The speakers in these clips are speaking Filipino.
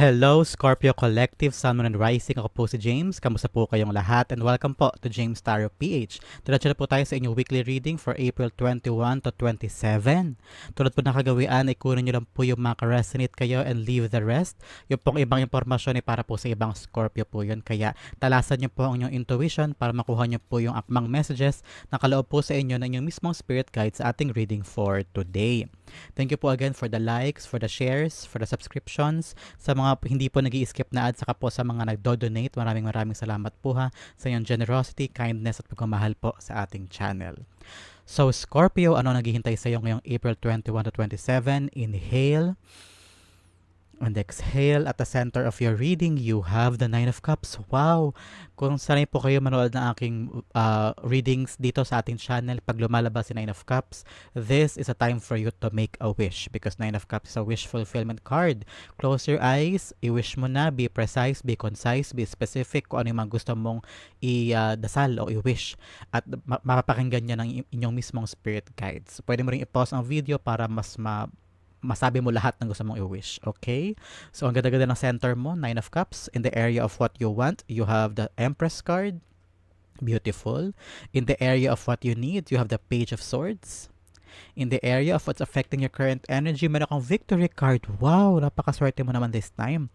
Hello, Scorpio Collective, Sun, Moon, and Rising. Ako po si James. Kamusta po kayong lahat? And welcome po to James Tarot PH. Diretso na po tayo sa inyong weekly reading for April 21 to 27. Tulad po ng kagawian, ay kunin nyo lang po yung mga resonate kayo and leave the rest. Yung pong ibang impormasyon ay para po sa ibang Scorpio po yun. Kaya talasan nyo po ang inyong intuition para makuha nyo po yung akmang messages na kaloob po sa inyo ng inyong mismong spirit guide sa ating reading for today. Thank you po again for the likes, for the shares, for the subscriptions, sa mga hindi po nag skip na ads, saka po sa mga nagdo-donate. Maraming maraming salamat po ha sa inyong generosity, kindness at pagmamahal po sa ating channel. So Scorpio, ano naghihintay sa iyo ngayong April 21 to 27? Inhale. And exhale, at the center of your reading, you have the Nine of Cups. Wow! Kung sanay po kayo manood ng aking uh, readings dito sa ating channel, pag lumalabas si Nine of Cups, this is a time for you to make a wish because Nine of Cups is a wish fulfillment card. Close your eyes, i-wish mo na, be precise, be concise, be specific kung ano yung mga gusto mong i-dasal o i-wish. At ma- mapapakinggan niya ng inyong mismong spirit guides. Pwede mo rin i-pause ang video para mas ma masabi mo lahat ng gusto mong i-wish. Okay? So, ang ganda-ganda ng center mo, Nine of Cups. In the area of what you want, you have the Empress card. Beautiful. In the area of what you need, you have the Page of Swords. In the area of what's affecting your current energy, meron kang victory card. Wow, napakaswerte mo naman this time.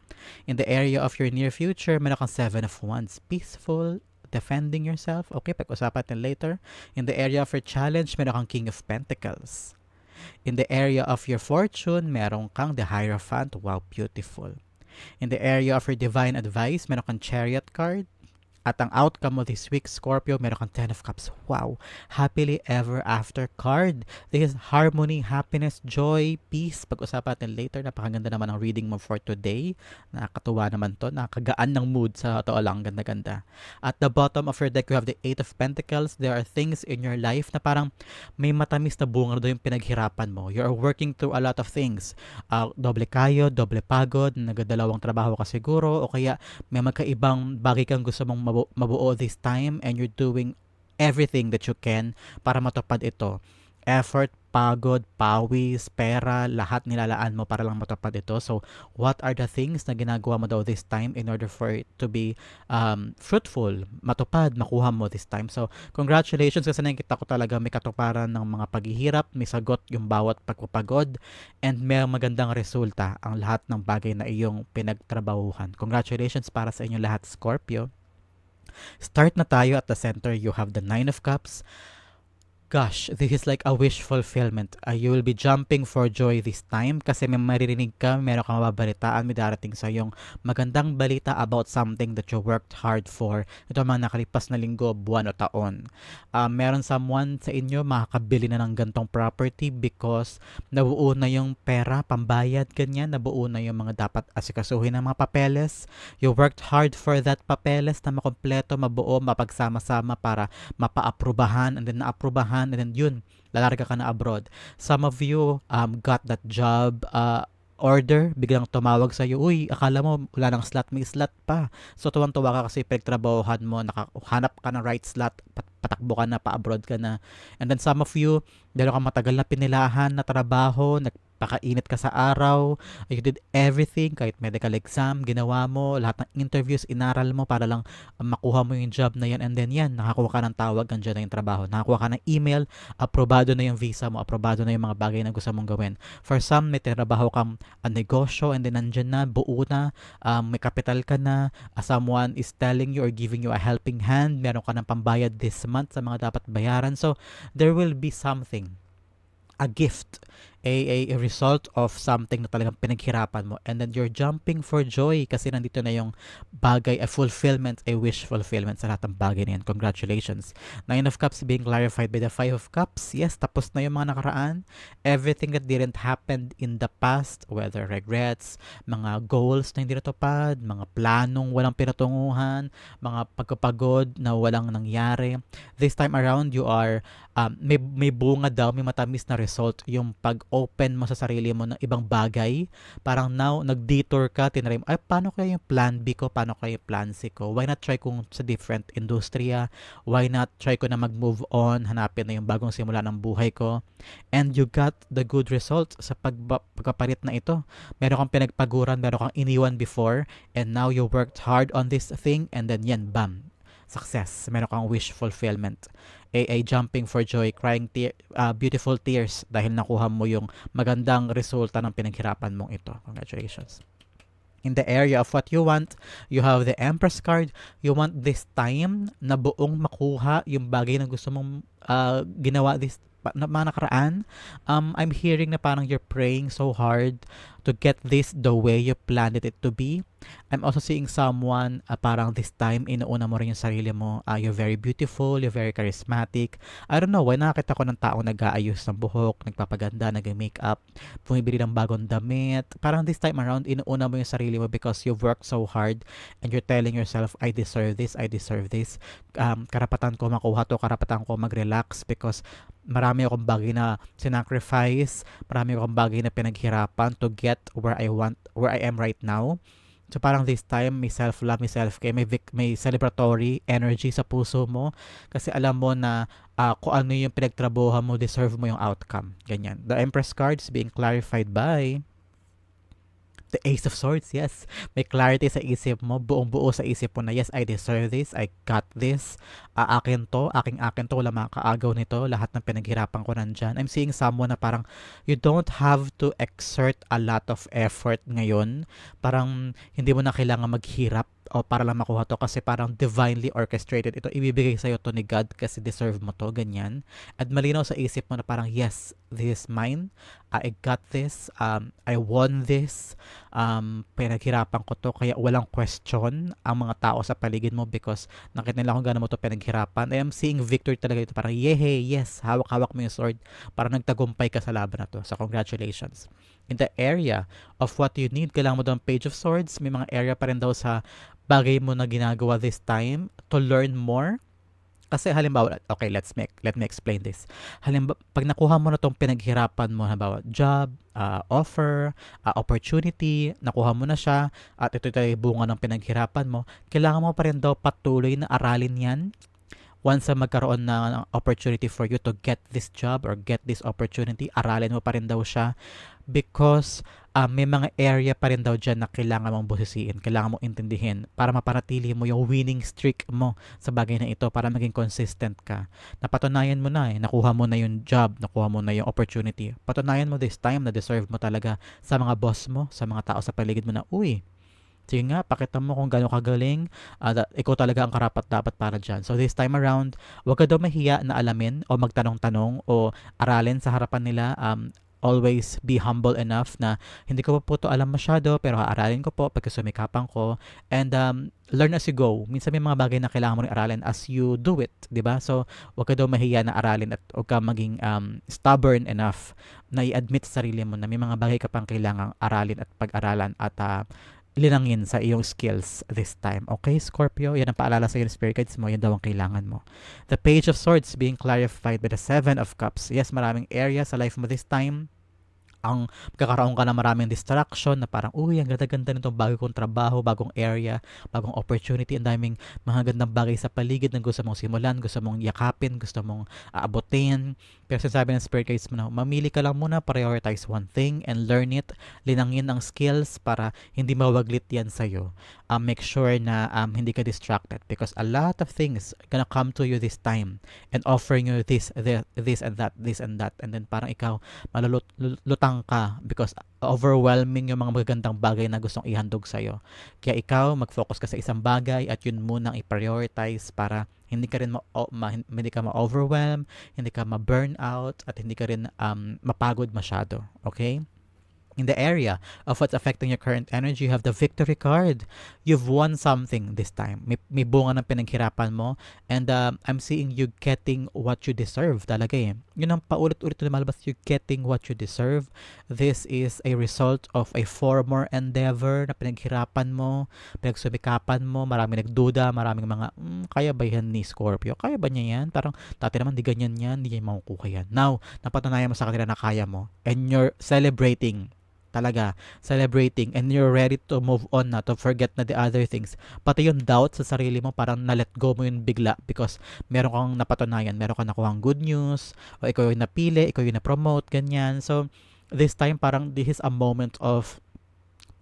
In the area of your near future, meron kang Seven of Wands. Peaceful, defending yourself. Okay, pag-usapan natin later. In the area of your challenge, meron kang King of Pentacles. In the area of your fortune, meron kang the Hierophant. Wow, beautiful. In the area of your divine advice, meron kang Chariot card. At ang outcome mo this week, Scorpio, meron kang Ten of Cups. Wow! Happily ever after card. This is harmony, happiness, joy, peace. Pag-usapan natin later. Napakaganda naman ang reading mo for today. Nakakatuwa naman to. Nakagaan ng mood sa totoo lang. Ganda-ganda. At the bottom of your deck, you have the Eight of Pentacles. There are things in your life na parang may matamis na bunga doon yung pinaghirapan mo. You are working through a lot of things. Uh, doble kayo, doble pagod, nagadalawang trabaho ka siguro, o kaya may magkaibang bagay kang gusto mong mabu- mabuo this time and you're doing everything that you can para matupad ito. Effort, pagod, pawis, pera, lahat nilalaan mo para lang matupad ito. So, what are the things na ginagawa mo daw this time in order for it to be um, fruitful, matupad, makuha mo this time? So, congratulations kasi nakikita ko talaga may katuparan ng mga paghihirap, may sagot yung bawat pagpapagod, and may magandang resulta ang lahat ng bagay na iyong pinagtrabahuhan. Congratulations para sa inyo lahat, Scorpio. Start na tayo at the center. You have the Nine of Cups. Gosh, this is like a wish fulfillment. Uh, you will be jumping for joy this time kasi may maririnig ka, meron kang mababalitaan, may darating sa yung magandang balita about something that you worked hard for. Ito mga nakalipas na linggo, buwan o taon. Uh, meron someone sa inyo makakabili na ng gantong property because nabuo na yung pera, pambayad, ganyan, nabuo na yung mga dapat asikasuhin ng mga papeles. You worked hard for that papeles na makompleto, mabuo, mapagsama-sama para mapa-aprobahan and then na-aprobahan and then yun, lalarga ka na abroad. Some of you um, got that job uh, order, biglang tumawag sa iyo, uy, akala mo wala nang slot, may slot pa. So tuwang-tuwa ka kasi pinagtrabahohan mo, nakahanap ka ng right slot, patakbo ka na, pa-abroad ka na. And then some of you, meron kang matagal na pinilahan na trabaho, nag pakainit ka sa araw, you did everything, kahit medical exam, ginawa mo, lahat ng interviews, inaral mo para lang makuha mo yung job na yan, and then yan, nakakuha ka ng tawag, andyan na yung trabaho, nakakuha ka ng email, aprobado na yung visa mo, aprobado na yung mga bagay na gusto mong gawin. For some, may trabaho kang a negosyo, and then andyan na, buo na, um, may capital ka na, uh, someone is telling you or giving you a helping hand, meron ka ng pambayad this month sa mga dapat bayaran, so there will be something a gift a, a, result of something na talagang pinaghirapan mo and then you're jumping for joy kasi nandito na yung bagay, a fulfillment, a wish fulfillment sa lahat ng bagay na yan. Congratulations. Nine of Cups being clarified by the Five of Cups. Yes, tapos na yung mga nakaraan. Everything that didn't happen in the past, whether regrets, mga goals na hindi natupad, mga planong walang pinatunguhan, mga pagkapagod na walang nangyari. This time around, you are, um, may, may bunga daw, may matamis na result yung pag open mo sa sarili mo ng ibang bagay. Parang now, nag-detour ka, tinry mo, ay, paano kaya yung plan B ko? Paano kaya yung plan C ko? Why not try kung sa different industriya? Why not try ko na mag-move on, hanapin na yung bagong simula ng buhay ko? And you got the good results sa pagba- pagpapalit na ito. Meron kang pinagpaguran, meron kang iniwan before, and now you worked hard on this thing, and then yan, bam, success. Meron kang wish fulfillment. A, a jumping for joy, crying tear, uh, beautiful tears dahil nakuha mo yung magandang resulta ng pinaghirapan mong ito. Congratulations. In the area of what you want, you have the Empress card. You want this time na buong makuha yung bagay na gusto mong uh, ginawa this na mga nakaraan, um, I'm hearing na parang you're praying so hard to get this the way you planned it to be. I'm also seeing someone uh, parang this time inuuna mo rin yung sarili mo. Uh, you're very beautiful, you're very charismatic. I don't know, why nakakita ko ng taong nag-aayos ng buhok, nagpapaganda, nag-makeup, bumibili ng bagong damit. Parang this time around, inuuna mo yung sarili mo because you've worked so hard and you're telling yourself, I deserve this, I deserve this. Um, karapatan ko makuha to, karapatan ko mag-relax because marami akong bagay na sinacrifice, marami akong bagay na pinaghirapan to get where I want, where I am right now. So parang this time may self-love, may self-care, may, vic- may celebratory energy sa puso mo kasi alam mo na uh, kung ano yung pinagtrabuhan mo, deserve mo yung outcome. Ganyan. The Empress card is being clarified by the Ace of Swords, yes. May clarity sa isip mo, buong buo sa isip mo na, yes, I deserve this, I got this, uh, akin to, aking akin to, wala makaagaw nito, lahat ng pinaghirapan ko nandyan. I'm seeing someone na parang, you don't have to exert a lot of effort ngayon. Parang, hindi mo na kailangan maghirap o para lang makuha to kasi parang divinely orchestrated ito ibibigay sa iyo to ni God kasi deserve mo to ganyan at malinaw sa isip mo na parang yes this is mine. Uh, I got this. Um, I won this. Um, pinaghirapan ko to kaya walang question ang mga tao sa paligid mo because nakita nila kung gaano mo to pinaghirapan. I am seeing victory talaga ito parang yehe yes hawak-hawak mo yung sword. Para nagtagumpay ka sa laban na to. So congratulations. In the area of what you need kailangan mo daw page of swords. May mga area pa rin daw sa bagay mo na ginagawa this time to learn more? Kasi halimbawa, okay, let's make, let me explain this. Halimbawa, pag nakuha mo na tong pinaghirapan mo, halimbawa, job, uh, offer, uh, opportunity, nakuha mo na siya, at ito tayo bunga ng pinaghirapan mo, kailangan mo pa rin daw patuloy na aralin yan once na magkaroon ng opportunity for you to get this job or get this opportunity, aralin mo pa rin daw siya because uh, may mga area pa rin daw dyan na kailangan mong bosisiin, kailangan mong intindihin para mapanatili mo yung winning streak mo sa bagay na ito para maging consistent ka. Napatunayan mo na eh, nakuha mo na yung job, nakuha mo na yung opportunity. Patunayan mo this time na deserve mo talaga sa mga boss mo, sa mga tao sa paligid mo na, uy, Sige nga, pakita mo kung gaano kagaling at uh, ikaw talaga ang karapat dapat para dyan. So this time around, huwag ka daw mahiya na alamin o magtanong-tanong o aralin sa harapan nila. Um, always be humble enough na hindi ko pa po to alam masyado pero aaralin ko po pagkasumikapan ko and um, learn as you go. Minsan may mga bagay na kailangan mo rin aralin as you do it, 'di ba? So, wag ka daw mahiya na aralin at wag ka maging um, stubborn enough na i-admit sa sarili mo na may mga bagay ka pang kailangang aralin at pag-aralan at uh, linangin sa iyong skills this time. Okay, Scorpio? Yan ang paalala sa iyong spirit guides mo. Yan daw ang kailangan mo. The Page of Swords being clarified by the Seven of Cups. Yes, maraming area sa life mo this time ang magkakaroon ka na maraming distraction na parang, uy, ang ganda-ganda nitong bago kong trabaho, bagong area, bagong opportunity, ang daming mga gandang bagay sa paligid na gusto mong simulan, gusto mong yakapin, gusto mong aabutin. Pero sinasabi ng spirit guides mo na, mamili ka lang muna, prioritize one thing and learn it, linangin ang skills para hindi mawaglit yan sa'yo. Um, make sure na um, hindi ka distracted because a lot of things gonna come to you this time and offering you this, this, and that, this and that. And then parang ikaw, malulutang ka because overwhelming yung mga magagandang bagay na gustong ihandog sa'yo. Kaya ikaw, mag-focus ka sa isang bagay at yun munang i-prioritize para hindi ka rin ma, ma hindi ka ma-overwhelm, hindi ka ma-burn out at hindi ka rin um, mapagod masyado. Okay? In the area of what's affecting your current energy, you have the victory card. You've won something this time. May, may bunga ng pinaghirapan mo. And um, I'm seeing you getting what you deserve talaga eh. Yun ang paulit-ulit na lumalabas, you getting what you deserve. This is a result of a former endeavor na pinaghirapan mo, pinagsumikapan mo, marami nagduda, maraming mga, mm, kaya ba yan ni Scorpio? Kaya ba niya yan? Parang, dati naman di ganyan yan, di niya makukuha yan. Now, napatunayan mo sa kanila na kaya mo. And you're celebrating talaga celebrating and you're ready to move on na to forget na the other things pati yung doubt sa sarili mo parang na-let go mo yun bigla because meron kang napatunayan meron kang nakuhang good news o ikaw yung napili ikaw yung na-promote ganyan so this time parang this is a moment of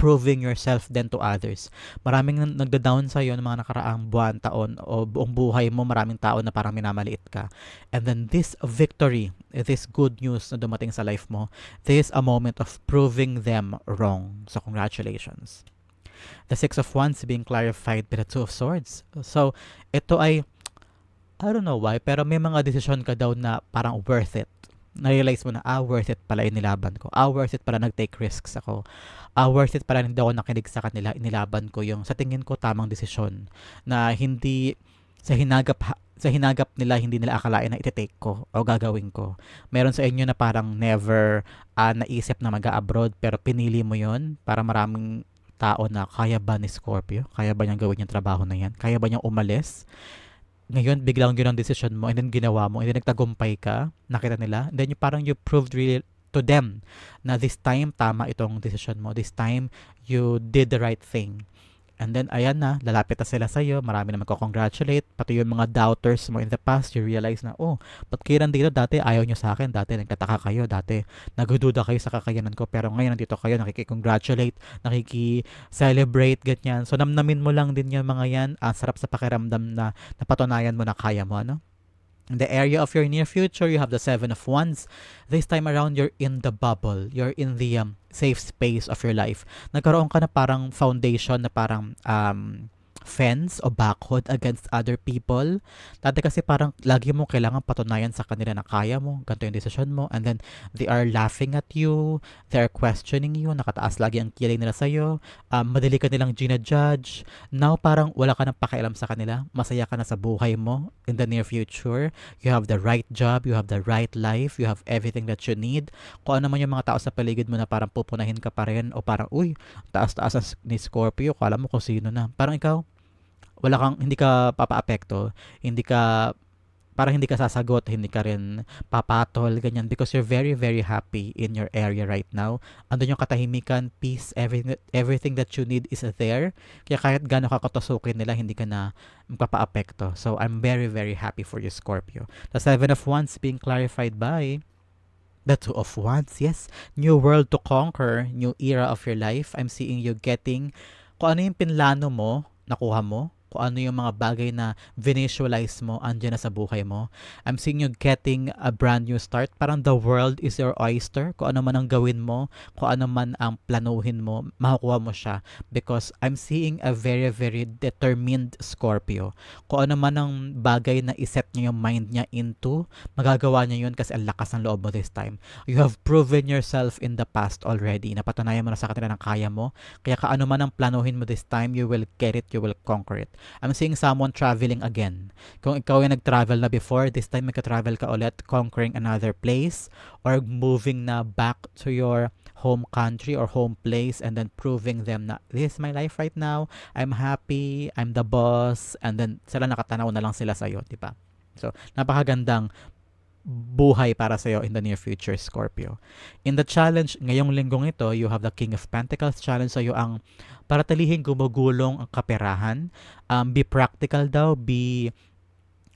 proving yourself then to others. Maraming nagda-down sa iyo ng mga nakaraang buwan, taon o buong buhay mo, maraming tao na parang minamaliit ka. And then this victory, this good news na dumating sa life mo, this is a moment of proving them wrong. So congratulations. The Six of Wands being clarified by the Two of Swords. So ito ay I don't know why, pero may mga desisyon ka daw na parang worth it. Na-realize mo na, ah, worth it pala inilaban ko. Ah, worth it pala nag-take risks ako. Ah, worth it pala hindi ako nakinig sa kanila, inilaban ko yung sa tingin ko tamang desisyon na hindi sa hinagap sa hinagap nila hindi nila akalain na iti-take ko o gagawin ko. Meron sa inyo na parang never ah, naisip na mag-abroad pero pinili mo yon para maraming tao na kaya ba ni Scorpio? Kaya ba niyang gawin yung trabaho na yan? Kaya ba niyang umalis? ngayon biglang yun ang decision mo and then ginawa mo and then nagtagumpay ka, nakita nila, and then you, parang you proved really to them na this time tama itong decision mo. This time you did the right thing. And then, ayan na, lalapit na sila sa'yo, marami na magko-congratulate, pati yung mga doubters mo in the past, you realize na, oh, ba't kayo nandito dati, ayaw nyo sa akin, dati nagtataka kayo, dati nagdududa kayo sa kakayanan ko, pero ngayon nandito kayo, nakiki-congratulate, nakiki-celebrate, ganyan. So, namnamin mo lang din yung mga yan, ang sarap sa pakiramdam na napatunayan mo na kaya mo, ano? In the area of your near future, you have the Seven of Wands. This time around, you're in the bubble. You're in the um, safe space of your life. Nagkaroon ka na parang foundation na parang um, fence o backhood against other people. Dati kasi parang lagi mo kailangan patunayan sa kanila na kaya mo, ganito yung decision mo, and then they are laughing at you, they are questioning you, nakataas lagi ang kilay nila sa'yo, um, madali ka nilang ginajudge. Now parang wala ka nang pakialam sa kanila, masaya ka na sa buhay mo in the near future. You have the right job, you have the right life, you have everything that you need. Kung ano man yung mga tao sa paligid mo na parang pupunahin ka pa rin o parang, uy, taas-taas ni Scorpio, kala mo kung sino na. Parang ikaw, wala kang hindi ka papaapekto, hindi ka parang hindi ka sasagot, hindi ka rin papatol, ganyan, because you're very, very happy in your area right now. Andun yung katahimikan, peace, everything, everything that you need is there. Kaya kahit gano'n ka katusukin nila, hindi ka na magpapaapekto. So, I'm very, very happy for you, Scorpio. The Seven of Wands being clarified by the Two of Wands. Yes, new world to conquer, new era of your life. I'm seeing you getting, kung ano yung pinlano mo, nakuha mo, kung ano yung mga bagay na visualize mo, andyan na sa buhay mo. I'm seeing you getting a brand new start. Parang the world is your oyster. Kung ano man ang gawin mo, kung ano man ang planuhin mo, makukuha mo siya. Because I'm seeing a very, very determined Scorpio. Kung ano man ang bagay na iset niya yung mind niya into, magagawa niya yun kasi ang lakas ng loob mo this time. You have proven yourself in the past already. Napatunayan mo na sa kanila ng kaya mo. Kaya kaano man ang planuhin mo this time, you will get it, you will conquer it. I'm seeing someone traveling again. Kung ikaw yung nag-travel na before, this time magka-travel ka ulit, conquering another place or moving na back to your home country or home place and then proving them na this is my life right now. I'm happy, I'm the boss and then sila nakatanaw na lang sila sa iyo, di ba? So, napakagandang buhay para sa iyo in the near future, Scorpio. In the challenge, ngayong linggong ito, you have the King of Pentacles challenge sa iyo ang para talihin gumugulong ang kaperahan. Um, be practical daw, be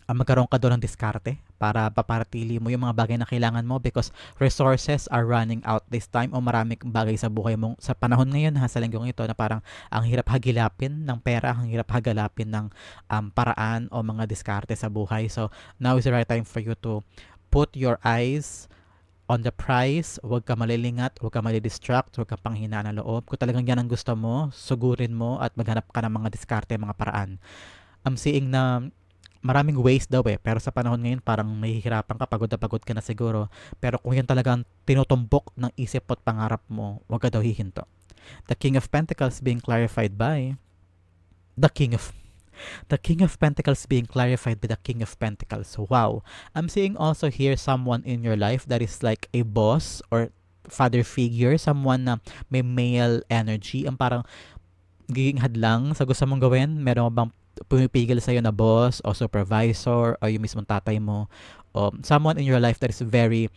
uh, magkaroon ka doon ng diskarte para paparatili mo yung mga bagay na kailangan mo because resources are running out this time o marami kang bagay sa buhay mo sa panahon ngayon ha sa linggong ito na parang ang hirap hagilapin ng pera, ang hirap hagalapin ng um, paraan o mga diskarte sa buhay. So now is the right time for you to put your eyes on the price, huwag ka malilingat, huwag ka malidistract, huwag ka panghina ng loob. Kung talagang yan ang gusto mo, sugurin mo at maghanap ka ng mga diskarte, mga paraan. I'm seeing na maraming ways daw eh. Pero sa panahon ngayon, parang nahihirapan ka, pagod na pagod ka na siguro. Pero kung yan talagang tinutumbok ng isip at pangarap mo, huwag ka daw hihinto. The King of Pentacles being clarified by the King of the King of Pentacles being clarified by the King of Pentacles. Wow. I'm seeing also here someone in your life that is like a boss or father figure, someone na may male energy, ang parang giging hadlang sa gusto mong gawin. Meron bang pumipigil sa'yo na boss o supervisor o yung mismong tatay mo o someone in your life that is very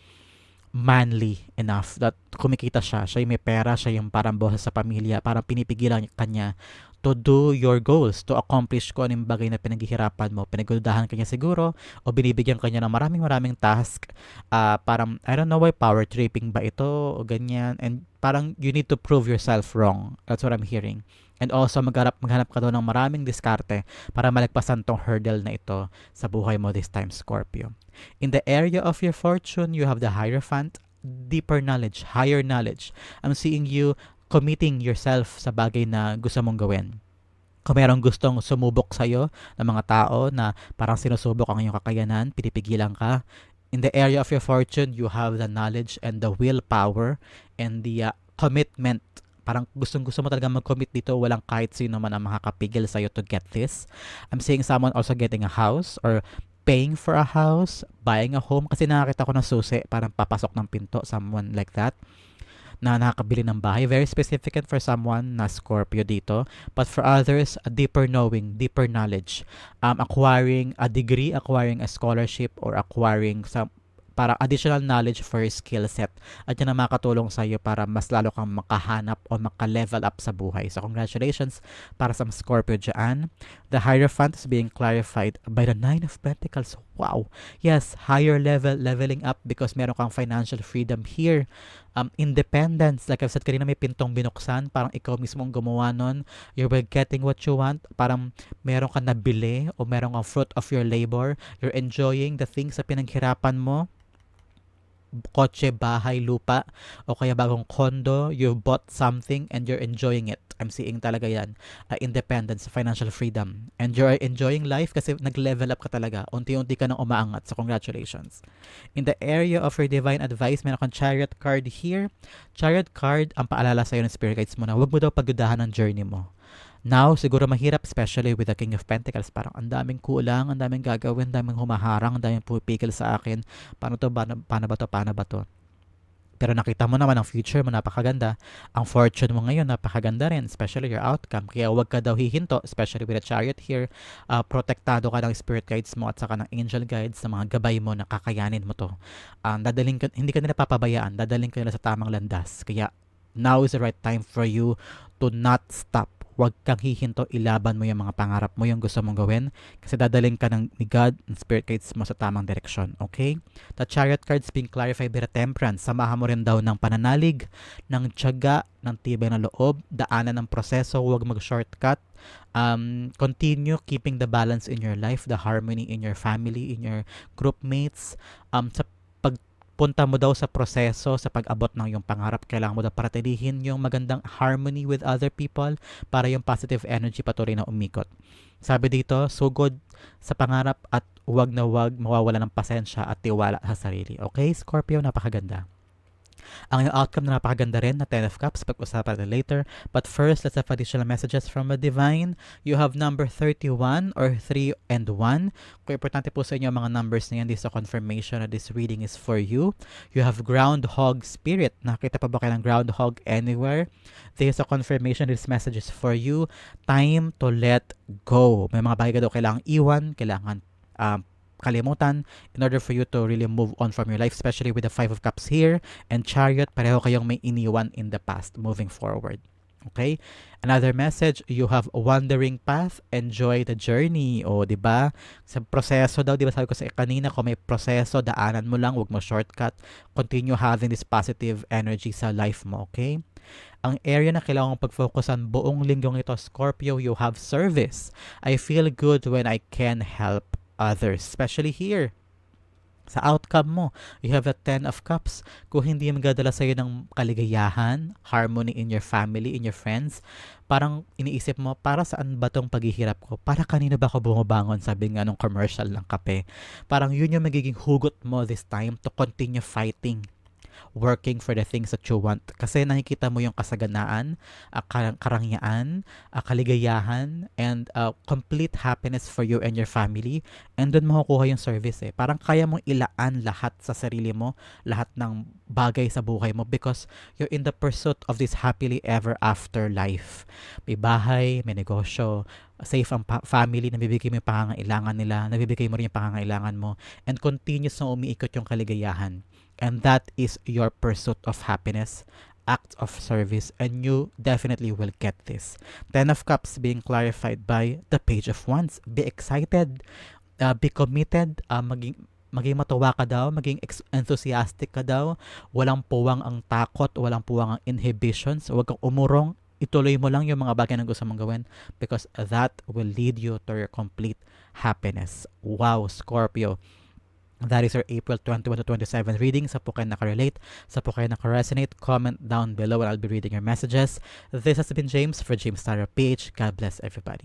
manly enough that kumikita siya, siya yung may pera, siya yung parang boss sa pamilya, parang pinipigilan kanya to do your goals, to accomplish ko anong bagay na pinaghihirapan mo. Pinagdudahan kanya siguro o binibigyan kanya ng maraming maraming task. Uh, parang, I don't know why power tripping ba ito o ganyan. And parang you need to prove yourself wrong. That's what I'm hearing. And also maghanap, maghanap ka doon ng maraming diskarte para malagpasan tong hurdle na ito sa buhay mo this time, Scorpio. In the area of your fortune, you have the Hierophant, deeper knowledge, higher knowledge. I'm seeing you committing yourself sa bagay na gusto mong gawin. Kung merong gustong sumubok sa'yo ng mga tao na parang sinusubok ang iyong kakayanan, pinipigilan ka, in the area of your fortune, you have the knowledge and the willpower and the uh, commitment. Parang gustong gusto mo talaga mag-commit dito, walang kahit sino man ang makakapigil sa'yo to get this. I'm seeing someone also getting a house or paying for a house, buying a home, kasi nakakita ko ng susi, parang papasok ng pinto, someone like that na nakakabili ng bahay. Very significant for someone na Scorpio dito. But for others, a deeper knowing, deeper knowledge. Um, acquiring a degree, acquiring a scholarship, or acquiring some para additional knowledge for skill set at yan ang makatulong sa iyo para mas lalo kang makahanap o maka-level up sa buhay. So congratulations para sa Scorpio dyan. The Hierophant is being clarified by the Nine of Pentacles. Wow! Yes, higher level, leveling up because meron kang financial freedom here. Um, independence, like I've said kanina, may pintong binuksan. Parang ikaw mismo ang gumawa nun. You're getting what you want. Parang meron ka nabili o meron kang fruit of your labor. You're enjoying the things sa pinaghirapan mo kotse, bahay, lupa, o kaya bagong condo, you bought something and you're enjoying it. I'm seeing talaga yan. Uh, independence, financial freedom. And you're enjoying life kasi nag-level up ka talaga. Unti-unti ka nang umaangat. So, congratulations. In the area of your divine advice, meron kang chariot card here. Chariot card, ang paalala sa'yo ng spirit guides mo na huwag mo daw pagdudahan ng journey mo. Now, siguro mahirap, especially with the King of Pentacles. Parang ang daming kulang, ang daming gagawin, ang daming humaharang, ang daming pupikil sa akin. Paano to, paano, paano ba to, paano ba to? Pero nakita mo naman ang future mo, napakaganda. Ang fortune mo ngayon, napakaganda rin, especially your outcome. Kaya huwag ka daw hihinto, especially with a chariot here. Uh, protektado ka ng spirit guides mo at saka ng angel guides sa mga gabay mo na kakayanin mo to. Um, dadaling ka, hindi ka nila papabayaan, dadaling ka nila sa tamang landas. Kaya now is the right time for you to not stop Huwag kang hihinto, ilaban mo yung mga pangarap mo, yung gusto mong gawin. Kasi dadaling ka ng ni God and Spirit guides mo sa tamang direksyon. Okay? The chariot cards being clarified by the temperance. Samahan mo rin daw ng pananalig, ng tiyaga, ng tibay na loob, daanan ng proseso, huwag mag-shortcut. Um, continue keeping the balance in your life, the harmony in your family, in your group mates. Um, sa punta mo daw sa proseso sa pag-abot ng iyong pangarap. Kailangan mo daw paratilihin yung magandang harmony with other people para yung positive energy patuloy na umikot. Sabi dito, sugod sa pangarap at huwag na huwag mawawala ng pasensya at tiwala sa sarili. Okay, Scorpio, napakaganda. Ang iyong outcome na napakaganda rin na 10 of Cups, pag-usapan natin later. But first, let's have additional messages from the Divine. You have number 31 or 3 and 1. Kung importante po sa inyo ang mga numbers na yan, this is a confirmation that this reading is for you. You have Groundhog Spirit. Nakita pa ba kayo ng Groundhog anywhere? This is a confirmation this message is for you. Time to let go. May mga bagay daw kailangan iwan, kailangan um, kalimutan in order for you to really move on from your life, especially with the Five of Cups here and Chariot, pareho kayong may iniwan in the past moving forward. Okay? Another message, you have a wandering path, enjoy the journey. O, di ba? Sa proseso daw, di ba sabi ko sa kanina, kung may proseso, daanan mo lang, wag mo shortcut. Continue having this positive energy sa life mo, okay? Ang area na kailangan pag-focusan buong linggong ito, Scorpio, you have service. I feel good when I can help others, especially here sa outcome mo. You have a 10 of cups. Kung hindi magdadala sa'yo ng kaligayahan, harmony in your family, in your friends, parang iniisip mo, para saan ba tong paghihirap ko? Para kanino ba ako bumabangon? Sabi nga nung commercial ng kape. Parang yun yung magiging hugot mo this time to continue fighting working for the things that you want. Kasi nakikita mo yung kasaganaan, uh, karang- karangyaan, uh, kaligayahan, and uh, complete happiness for you and your family. And doon makukuha yung service eh. Parang kaya mong ilaan lahat sa sarili mo, lahat ng bagay sa buhay mo because you're in the pursuit of this happily ever after life. May bahay, may negosyo, safe ang pa- family, nabibigay mo yung pangangailangan nila, nabibigay mo rin yung pangangailangan mo, and continuous na umiikot yung kaligayahan. And that is your pursuit of happiness, act of service, and you definitely will get this. Ten of Cups being clarified by the Page of Wands. Be excited, uh, be committed, uh, maging maging matuwa ka daw, maging enthusiastic ka daw, walang puwang ang takot, walang puwang ang inhibitions, huwag kang umurong, ituloy mo lang yung mga bagay na gusto mong gawin because that will lead you to your complete happiness. Wow, Scorpio. That is your April 21 to 27 reading. Sa po kayo nakarelate, sa po kayo nakaresonate, comment down below and I'll be reading your messages. This has been James for James Tyra PH. God bless everybody.